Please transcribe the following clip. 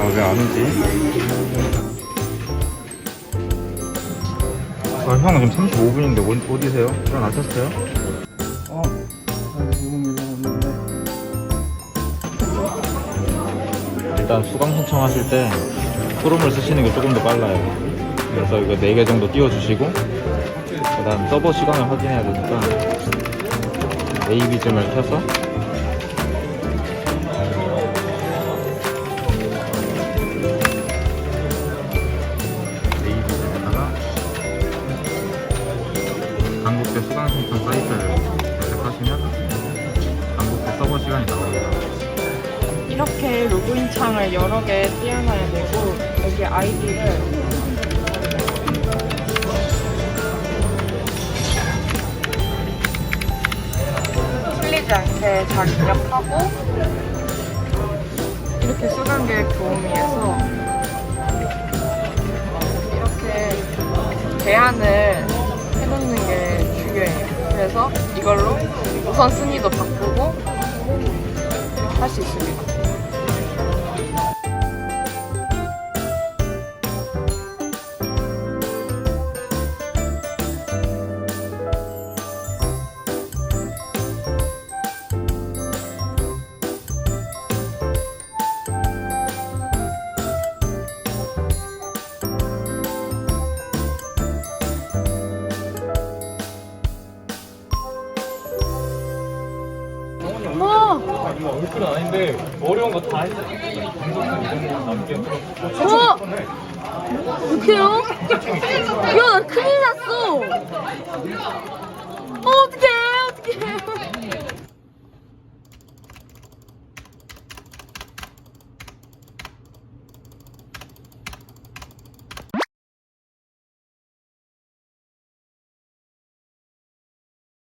아왜안 오지? 아, 형 지금 35분인데 어디세요? 일어나셨어요? 어, 아, 지금 일어났는데. 일단 수강 신청하실 때 프롬을 쓰시는 게 조금 더 빨라요. 그래서 이거 4개 정도 띄워주시고 그 다음 서버 시간을 확인해야 되니까 AB즘을 켜서 강북대 수강 신청 사이트를 검색하시면 강북대 서버 시간이 나옵니다. 이렇게 로그인 창을 여러 개 띄워놔야 되고 여기 아이디를 틀리지 않게 잘 입력하고 이렇게 수강 계획 도우미에서 이렇게 중요해요. 그래서 이걸로 우선 순위도 바꾸고 할 수 있습니다. 얼굴은 아닌데 어려운 거 다 했어. 방송국 이런 거 남게 어? 어떡해요? 야, 나 큰일 났어.